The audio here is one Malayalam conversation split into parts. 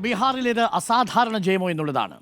ബീഹാറിലേത് അസാധാരണ ജയമോ എന്നുള്ളതാണ്.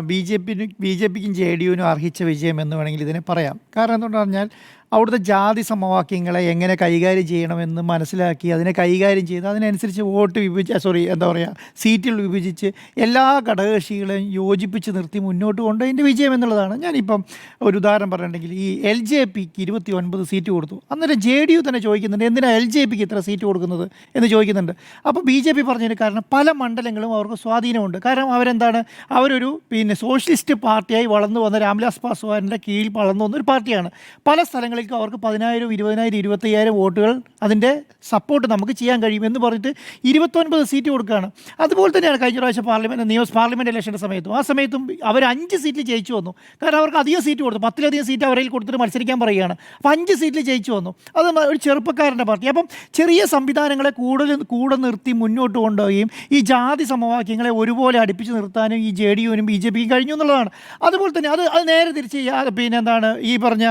ബി ജെ പിന് ബി ജെ പിക്കും ജെ ഡി യുവിനും അർഹിച്ച വിജയം എന്ന് വേണമെങ്കിൽ ഇതിനെ പറയാം. കാരണം എന്തുകൊണ്ടെന്ന് പറഞ്ഞാൽ അവിടുത്തെ ജാതി സമവാക്യങ്ങളെ എങ്ങനെ കൈകാര്യം ചെയ്യണമെന്ന് മനസ്സിലാക്കി അതിനെ കൈകാര്യം ചെയ്ത് അതിനനുസരിച്ച് വോട്ട് വിഭജിച്ച് സോറി എന്താ പറയുക സീറ്റുകൾ വിഭജിച്ച് എല്ലാ ഘടകകക്ഷികളെയും യോജിപ്പിച്ച് നിർത്തി മുന്നോട്ട് കൊണ്ടതിന്റെ വിജയം എന്നുള്ളതാണ്. ഞാനിപ്പം ഒരു ഉദാഹരണം പറഞ്ഞിട്ടുണ്ടെങ്കിൽ ഈ എൽ ജെ പിക്ക് ഇരുപത്തി ഒൻപത് സീറ്റ് കൊടുത്തു. അന്നേരം ജെ ഡി യു തന്നെ ചോദിക്കുന്നുണ്ട് എന്തിനാണ് എൽ ജെ പിക്ക് ഇത്ര സീറ്റ് കൊടുക്കുന്നത് എന്ന് ചോദിക്കുന്നുണ്ട്. അപ്പോൾ ബി ജെ പി പറഞ്ഞതിന് കാരണം പല മണ്ഡലങ്ങളും അവർക്ക് സ്വാധീനമുണ്ട്. കാരണം അവരെന്താണ്? അവരൊരു പിന്നെ സോഷ്യലിസ്റ്റ് പാർട്ടിയായി വളർന്നു വന്ന രാംവിലാസ് പാസ്വാനിന്റെ കീഴിൽ വളർന്നു വന്ന ഒരു പാർട്ടിയാണ്. പല സ്ഥലങ്ങളിലേക്കും അവർക്ക് പതിനായിരം ഇരുപതിനായിരം ഇരുപത്തയ്യായിരം വോട്ടുകൾ അതിന്റെ സപ്പോർട്ട് നമുക്ക് ചെയ്യാൻ കഴിയും എന്ന് പറഞ്ഞിട്ട് ഇരുപത്തൊൻപത് സീറ്റ് കൊടുക്കുകയാണ്. അതുപോലെ തന്നെയാണ് കഴിഞ്ഞ പ്രാവശ്യം പാർലമെന്റ് നിയമസ് പാർലമെന്റ് ഇലക്ഷന്റെ സമയത്തും. ആ സമയത്തും അവർ അഞ്ച് സീറ്റിൽ ജയിച്ചു വന്നു. കാരണം അവർക്ക് അധികം സീറ്റ് കൊടുത്തു. പത്തിലധികം സീറ്റ് അവരിൽ കൊടുത്തിട്ട് മത്സരിക്കാൻ പറയുകയാണ്. അപ്പോൾ അഞ്ച് സീറ്റിൽ ജയിച്ചു വന്നു. അത് ഒരു ചെറുപ്പക്കാരന്റെ പാർട്ടി അപ്പം ചെറിയ സംവിധാനങ്ങളെ കൂടുതൽ കൂടെ നിർത്തി മുന്നോട്ട് കൊണ്ടുപോവുകയും ഈ ജാതി സമവാക്യങ്ങളെ ഒരുപോലെ അടുപ്പിച്ച് നിർത്താനും ഈ ജെ ഡി യുവിനും ബി ജെ പിക്കും കഴിഞ്ഞു എന്നുള്ളതാണ്. അതുപോലെ തന്നെ അത് അത് നേരെ തിരിച്ച് പിന്നെ എന്താണ് ഈ പറഞ്ഞ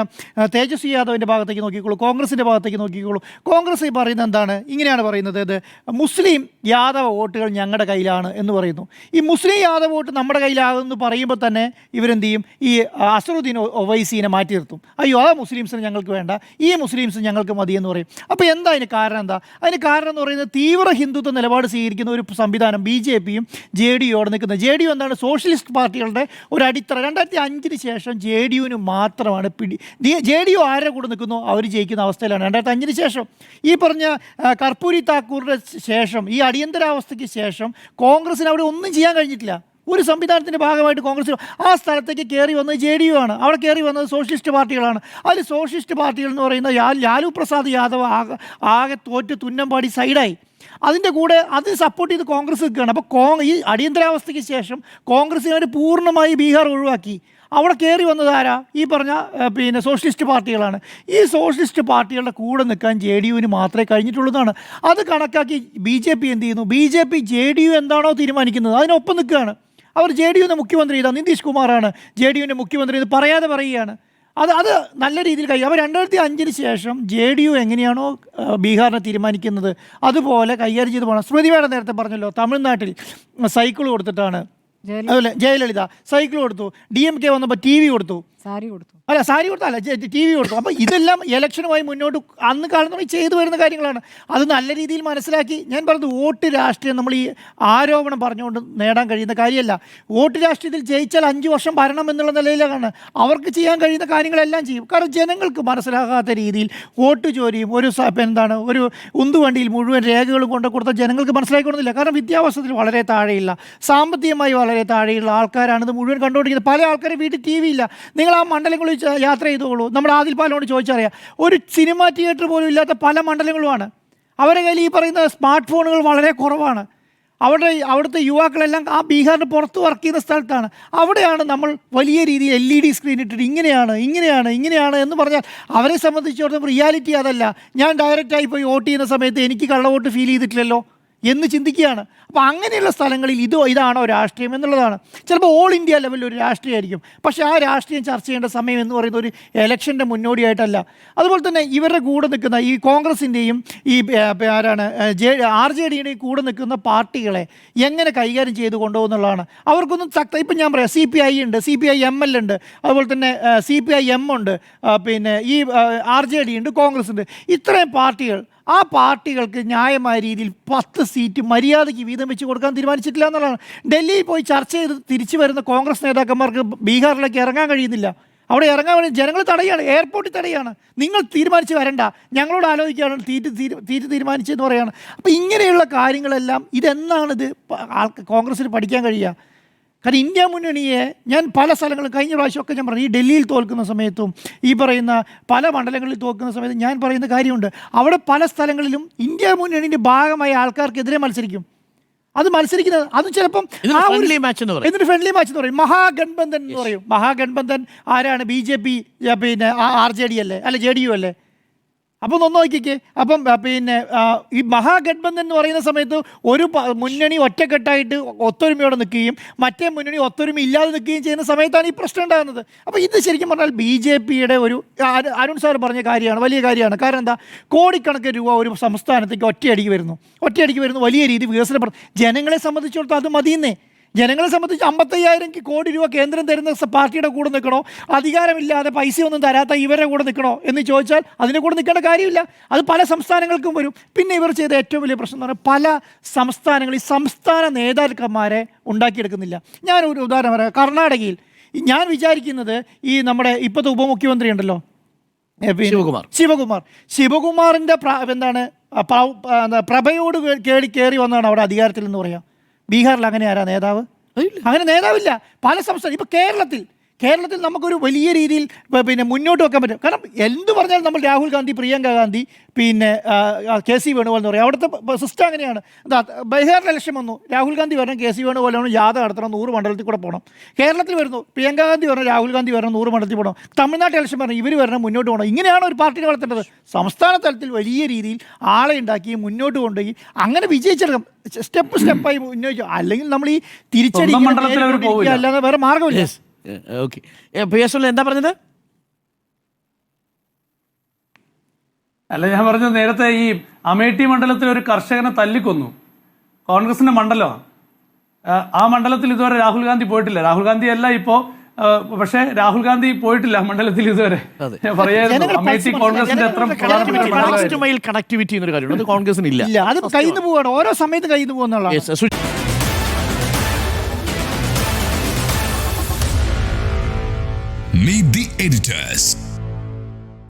തേജസ്വി യാദവിന്റെ ഭാഗത്തേക്ക് നോക്കിക്കോളൂ കോൺഗ്രസിന്റെ ഭാഗത്തേക്ക് നോക്കിക്കോളൂ. കോൺഗ്രസ് ഈ പറയുന്നത് എന്താണ്? ഇങ്ങനെയാണ് പറയുന്നത് ഇത് മുസ്ലിം യാദവ വോട്ടുകൾ ഞങ്ങളുടെ കയ്യിലാണ് എന്ന് പറയുന്നു. ഈ മുസ്ലിം യാദവ വോട്ട് നമ്മുടെ കയ്യിലാകുമെന്ന് പറയുമ്പോൾ തന്നെ ഇവരെന്ത് ചെയ്യും? ഈ അസറുദ്ദീൻ ഒവൈസീനെ മാറ്റി നിർത്തും. അയ്യോ ആ മുസ്ലിംസിന് ഞങ്ങൾക്ക് വേണ്ട. ഈ മുസ്ലിംസ് ഞങ്ങൾക്ക് മതി എന്ന് പറയും. അപ്പോൾ എന്താ അതിന് കാരണം എന്താ? അതിന് കാരണം എന്ന് പറയുന്നത് തീവ്ര ഹിന്ദുത്വ നിലപാട് സ്വീകരിക്കുന്ന ഒരു സംവിധാനം ബി ജെ പിയും ജെ ഡി യുയോടെ നിൽക്കുന്നത്. ജെ ഡി യു എന്താണ്? സോഷ്യലിസ്റ്റ് പാർട്ടികളുടെ ഒരു അടിത്തറ. രണ്ടായിരത്തി അഞ്ചിന് ശേഷം ജെ ഡി യുവിന് മാത്രമാണ് പിടി ജെ ഡി യു ആരുടെ കൂടെ നിൽക്കുന്നു. അവർ ജയിക്കുന്ന അവസ്ഥയിലാണ്. രണ്ടായിരത്തി അഞ്ചിന് ശേഷം ഈ പറഞ്ഞ കർപ്പൂരി താക്കൂറിന്റെ ശേഷം ഈ അടിയന്തരാവസ്ഥയ്ക്ക് ശേഷം കോൺഗ്രസ്സിന് അവിടെ ഒന്നും ചെയ്യാൻ കഴിഞ്ഞിട്ടില്ല. ഒരു സംവിധാനത്തിന്റെ ഭാഗമായിട്ട് കോൺഗ്രസ് ആ സ്ഥലത്തേക്ക് കയറി വന്നത് ജെ ഡി യു ആണ്. അവിടെ കയറി വന്നത് സോഷ്യലിസ്റ്റ് പാർട്ടികളാണ്. അതിൽ സോഷ്യലിസ്റ്റ് പാർട്ടികൾ എന്ന് പറയുന്ന ലാലു പ്രസാദ് യാദവ് ആകെ ആകെ തോറ്റ് തുന്നമ്പാടി സൈഡായി. അതിന്റെ കൂടെ അത് സപ്പോർട്ട് ചെയ്ത് കോൺഗ്രസ് നിൽക്കുകയാണ്. അപ്പോൾ കോ ഈ അടിയന്തരാവസ്ഥയ്ക്ക് ശേഷം കോൺഗ്രസിനെ പൂർണമായി ബീഹാർ ഒഴിവാക്കി. അവിടെ കയറി വന്നത് ആരാ? ഈ പറഞ്ഞ പിന്നെ സോഷ്യലിസ്റ്റ് പാർട്ടികളാണ്. ഈ സോഷ്യലിസ്റ്റ് പാർട്ടികളുടെ കൂടെ നിൽക്കാൻ ജെ ഡി യുവിന് മാത്രമേ കഴിഞ്ഞിട്ടുള്ളതാണ് അത് കണക്കാക്കി ബി ജെ പി എന്ത് ചെയ്യുന്നു? B J P J D U എന്താണോ തീരുമാനിക്കുന്നത്? അതിനൊപ്പം നിൽക്കുകയാണ്. അവർ ജെ ഡി യുവിന്റെ മുഖ്യമന്ത്രി ഇതാ നിതീഷ് കുമാറാണ് ജെ ഡി യുവിന്റെ മുഖ്യമന്ത്രി ഇത് പറയാതെ പറയുകയാണ്. അത് അത് നല്ല രീതിയിൽ കഴിയും. അപ്പോൾ രണ്ടായിരത്തി അഞ്ചിന് ശേഷം ജെ ഡി യു എങ്ങനെയാണോ ബീഹാറിനെ തീരുമാനിക്കുന്നത്? അതുപോലെ കൈകാര്യം ചെയ്ത് പോകണം. സ്മൃതി വേണം നേരത്തെ പറഞ്ഞല്ലോ തമിഴ്നാട്ടിൽ സൈക്കിൾ കൊടുത്തിട്ടാണ് ജയലളിത. സൈക്കിൾ കൊടുത്തു. ഡി എം കെ വന്നപ്പോൾ ടി വി കൊടുത്തു. സാരി കൊടുത്തു. അല്ല സാരി കൊടുത്തല്ല ടി വി കൊടുത്തു. അപ്പോൾ ഇതെല്ലാം ഇലക്ഷനുമായി മുന്നോട്ട് അന്ന് കാലത്ത് ചെയ്തു വരുന്ന കാര്യങ്ങളാണ്. അത് നല്ല രീതിയിൽ മനസ്സിലാക്കി ഞാൻ പറഞ്ഞു വോട്ട് രാഷ്ട്രീയം നമ്മൾ ഈ ആരോപണം പറഞ്ഞുകൊണ്ട് നേടാൻ കഴിയുന്ന കാര്യമല്ല. വോട്ട് രാഷ്ട്രീയത്തിൽ ജയിച്ചാൽ അഞ്ച് വർഷം ഭരണം എന്നുള്ള നിലയിലാണ്. അവർക്ക് ചെയ്യാൻ കഴിയുന്ന കാര്യങ്ങളെല്ലാം ചെയ്യും. കാരണം ജനങ്ങൾക്ക് മനസ്സിലാകാത്ത രീതിയിൽ വോട്ട് ചോരിയും ഒരു എന്താണ് ഒരു ഉന്തുവണ്ടിയിൽ മുഴുവൻ രേഖകളും കൊണ്ട് കൊടുത്ത ജനങ്ങൾക്ക് മനസ്സിലാക്കണമെന്നില്ല കാരണം വിദ്യാഭ്യാസത്തിൽ വളരെ താഴെയില്ല സാമ്പത്തികമായി വളരെ താഴെയുള്ള ആൾക്കാരാണ് ഇത് മുഴുവൻ കണ്ടുകൊണ്ടിരിക്കുന്നത്. പല ആൾക്കാരും വീട്ടിൽ ടി വി ഇല്ല. നിങ്ങൾ ആ മണ്ഡലങ്ങളിൽ യാത്ര ചെയ്തോളൂ. നമ്മുടെ ആദിൽ പാലിനോട് ചോദിച്ചറിയാം ഒരു സിനിമ തിയേറ്റർ പോലും ഇല്ലാത്ത പല മണ്ഡലങ്ങളുമാണ്. അവരുടെ കയ്യിൽ ഈ പറയുന്ന സ്മാർട്ട് ഫോണുകൾ വളരെ കുറവാണ്. അവിടെ അവിടുത്തെ യുവാക്കളെല്ലാം ആ ബീഹാറിന് പുറത്ത് വർക്ക് ചെയ്യുന്ന സ്ഥലത്താണ്. അവിടെയാണ് നമ്മൾ വലിയ രീതിയിൽ എൽ ഇ ഡി സ്ക്രീൻ ഇട്ടിട്ട് ഇങ്ങനെയാണ് ഇങ്ങനെയാണ് ഇങ്ങനെയാണ് എന്ന് പറഞ്ഞാൽ അവരെ സംബന്ധിച്ചിടത്തോളം റിയാലിറ്റി അതല്ല. ഞാൻ ഡയറക്റ്റായി പോയി വോട്ട് ചെയ്യുന്ന സമയത്ത് എനിക്ക് കള്ളവോട്ട് ഫീൽ ചെയ്തിട്ടില്ലല്ലോ. എന്ന് ചിന്തിക്കുകയാണ്. അപ്പോൾ അങ്ങനെയുള്ള സ്ഥലങ്ങളിൽ ഇത് ഇതാണോ രാഷ്ട്രീയം എന്നുള്ളതാണ്. ചിലപ്പോൾ ഓൾ ഇന്ത്യ ലെവലിൽ ഒരു രാഷ്ട്രീയമായിരിക്കും. പക്ഷേ ആ രാഷ്ട്രീയം ചർച്ച ചെയ്യേണ്ട സമയം എന്ന് പറയുന്നത് ഒരു എലക്ഷന്റെ മുന്നോടിയായിട്ടല്ല. അതുപോലെ തന്നെ ഇവരുടെ കൂടെ നിൽക്കുന്ന ഈ കോൺഗ്രസിന്റെയും ഈ ആരാണ് ജെ ആർ ജെ ഡിയുടെയും കൂടെ നിൽക്കുന്ന പാർട്ടികളെ എങ്ങനെ കൈകാര്യം ചെയ്ത് കൊണ്ടുപോകുന്നുള്ളതാണ് അവർക്കൊന്നും ശക്ത ഇപ്പം ഞാൻ പറയാം സി പി ഐ ഉണ്ട് C P I M L ഉണ്ട് അതുപോലെ തന്നെ സി പി ഐ എം ഉണ്ട് പിന്നെ ഈ ആർ ജെ ഡി ഉണ്ട് കോൺഗ്രസ് ഉണ്ട്. ഇത്രയും പാർട്ടികൾ ആ പാർട്ടികൾക്ക് ന്യായമായ രീതിയിൽ പത്ത് സീറ്റ് മര്യാദയ്ക്ക് വീതം വെച്ച് കൊടുക്കാൻ തീരുമാനിച്ചിട്ടില്ല എന്നുള്ളതാണ്. ഡൽഹിയിൽ പോയി ചർച്ച ചെയ്ത് തിരിച്ചു വരുന്ന കോൺഗ്രസ് നേതാക്കന്മാർക്ക് ബീഹാറിലേക്ക് ഇറങ്ങാൻ കഴിയുന്നില്ല. അവിടെ ഇറങ്ങാൻ വേണ്ടി ജനങ്ങൾ തടയാണ് എയർപോർട്ടിൽ തടയാണ്. നിങ്ങൾ തീരുമാനിച്ച് വരണ്ട. ഞങ്ങളോട് ആലോചിക്കുകയാണ് തീറ്റ് തീറ്റ് തീരുമാനിച്ചെന്ന് പറയുകയാണ് അപ്പോൾ ഇങ്ങനെയുള്ള കാര്യങ്ങളെല്ലാം ഇതെന്നാണിത് ആൾക്ക് കോൺഗ്രസ്സിന് പഠിക്കാൻ കഴിയുക? കാരണം ഇന്ത്യ മുന്നണിയെ ഞാൻ പല സ്ഥലങ്ങളും കഴിഞ്ഞ പ്രാവശ്യമൊക്കെ ഞാൻ പറഞ്ഞു ഈ ഡൽഹിയിൽ തോൽക്കുന്ന സമയത്തും ഈ പറയുന്ന പല മണ്ഡലങ്ങളിൽ തോൽക്കുന്ന സമയത്തും ഞാൻ പറയുന്ന കാര്യമുണ്ട്. അവിടെ പല സ്ഥലങ്ങളിലും ഇന്ത്യ മുന്നണിന്റെ ഭാഗമായ ആൾക്കാർക്കെതിരെ മത്സരിക്കും. അത് മത്സരിക്കുന്നത് അത് ചിലപ്പം. എന്നിട്ട് ഫ്രണ്ട്ലി മാച്ച് എന്ന് പറയും. മഹാഗൺബന്ധൻ എന്ന് പറയും. മഹാഗൺബന്ധൻ ആരാണ്? ബി ജെ പി പിന്നെ ആർ ജെ ഡി അല്ലേ? അല്ല ജെ ഡി യു അല്ലേ? അപ്പം ഒന്ന് നോക്കിക്കേ. അപ്പം പിന്നെ ഈ മഹാഗഡ്ബന്ധൻ എന്ന് പറയുന്ന സമയത്ത് ഒരു മുന്നണി ഒറ്റക്കെട്ടായിട്ട് ഒത്തൊരുമയോടെ നിൽക്കുകയും മറ്റേ മുന്നണി ഒത്തൊരുമ ഇല്ലാതെ നിൽക്കുകയും ചെയ്യുന്ന സമയത്താണ് ഈ പ്രശ്നം ഉണ്ടാകുന്നത്. അപ്പോൾ ഇത് ശരിക്കും പറഞ്ഞാൽ ബി ജെ പിയുടെ ഒരു അരുൺ സാർ പറഞ്ഞ കാര്യമാണ് വലിയ കാര്യമാണ്. കാരണം എന്താ? കോടിക്കണക്കിന് രൂപ ഒരു സംസ്ഥാനത്തേക്ക് ഒറ്റയടിക്ക് വരുന്നു. ഒറ്റയടിക്ക് വരുന്നു വലിയ രീതി വികസന ജനങ്ങളെ സംബന്ധിച്ചിടത്തോളം അത് മതിയെന്നേ. ജനങ്ങളെ സംബന്ധിച്ച് അമ്പത്തയ്യായിരം കോടി രൂപ കേന്ദ്രം തരുന്ന പാർട്ടിയുടെ കൂടെ നിൽക്കണോ? അധികാരമില്ലാതെ പൈസയൊന്നും തരാത്ത ഇവരുടെ കൂടെ നിൽക്കണോ? എന്ന് ചോദിച്ചാൽ അതിന്റെ കൂടെ നിൽക്കേണ്ട കാര്യമില്ല. അത് പല സംസ്ഥാനങ്ങൾക്കും വരും. പിന്നെ ഇവർ ചെയ്ത ഏറ്റവും വലിയ പ്രശ്നം എന്ന് പറഞ്ഞാൽ പല സംസ്ഥാനങ്ങളിൽ സംസ്ഥാന നേതാക്കന്മാരെ ഉണ്ടാക്കിയെടുക്കുന്നില്ല. ഞാനൊരു ഉദാഹരണം പറയാം. കർണാടകയിൽ ഈ ഞാൻ വിചാരിക്കുന്നത് ഈ നമ്മുടെ ഇപ്പോഴത്തെ ഉപമുഖ്യമന്ത്രി ഉണ്ടല്ലോ. ശിവകുമാർ. ശിവകുമാർ. ശിവകുമാറിന്റെ എന്താണ് പ്രഭയോട് കേറി കയറി വന്നതാണ് അവിടെ അധികാരത്തിൽ എന്ന് പറയാം. ബീഹാറിൽ അങ്ങനെ ആരാ നേതാവ്? അങ്ങനെ നേതാവില്ല. പല സംസ്ഥാനം ഇപ്പൊ കേരളത്തിൽ കേരളത്തിൽ നമുക്കൊരു വലിയ രീതിയിൽ പിന്നെ മുന്നോട്ട് വെക്കാൻ പറ്റും. കാരണം എന്ത് പറഞ്ഞാലും നമ്മൾ രാഹുൽ ഗാന്ധി പ്രിയങ്ക ഗാന്ധി പിന്നെ കെ സി വേണുപോലെ എന്ന് പറയും. അവിടുത്തെ സിസ്റ്റം അങ്ങനെയാണ്. എന്താ ബീഹാറിൽ ഇലക്ഷൻ വന്നു. രാഹുൽ ഗാന്ധി വരണം കെ സി വേണുപോലെയാണ് ജാഥ നടത്തണം നൂറ് മണ്ഡലത്തിൽ കൂടെ പോകണം. കേരളത്തിൽ വരുന്നു പ്രിയങ്ക ഗാന്ധി വരണം രാഹുൽ ഗാന്ധി വരണം നൂറ് മണ്ഡലത്തിൽ പോകണം. തമിഴ്നാട്ടിൽ ഇലക്ഷൻ വരണം ഇവർ വരണം മുന്നോട്ട് പോകണം. ഇങ്ങനെയാണ് ഒരു പാർട്ടിനെ വളർത്തേണ്ടത്. സംസ്ഥാന തലത്തിൽ വലിയ രീതിയിൽ ആളെ ഉണ്ടാക്കി മുന്നോട്ട് കൊണ്ടുപോയി അങ്ങനെ വിജയിച്ചെടുക്കാം. സ്റ്റെപ്പ് സ്റ്റെപ്പായി മുന്നോട്ട്. അല്ലെങ്കിൽ നമ്മൾ ഈ തിരിച്ചടി. അല്ലാതെ വേറെ മാർഗമില്ല ഓക്കെ. പി എസ് എന്താ പറഞ്ഞത്? അല്ല ഞാൻ പറഞ്ഞത് നേരത്തെ ഈ അമേഠി മണ്ഡലത്തിൽ ഒരു കർഷകനെ തല്ലിക്കൊന്നു. കോൺഗ്രസിന്റെ മണ്ഡലമാണ് ആ, മണ്ഡലത്തിൽ ഇതുവരെ രാഹുൽ ഗാന്ധി പോയിട്ടില്ല. രാഹുൽ ഗാന്ധി അല്ല ഇപ്പോ പക്ഷേ രാഹുൽ ഗാന്ധി പോയിട്ടില്ല മണ്ഡലത്തിൽ ഇതുവരെ. കോൺഗ്രസിന്റെ കണക്ടിവിറ്റി എന്നൊരു കാര്യമുണ്ട്. അത് കോൺഗ്രസിന് ഇല്ല അത് കയ്യിൽ നിന്ന് പോവാണ്. ഓരോ സമയത്ത് കയ്യിൽ നിന്ന് Meet the editors.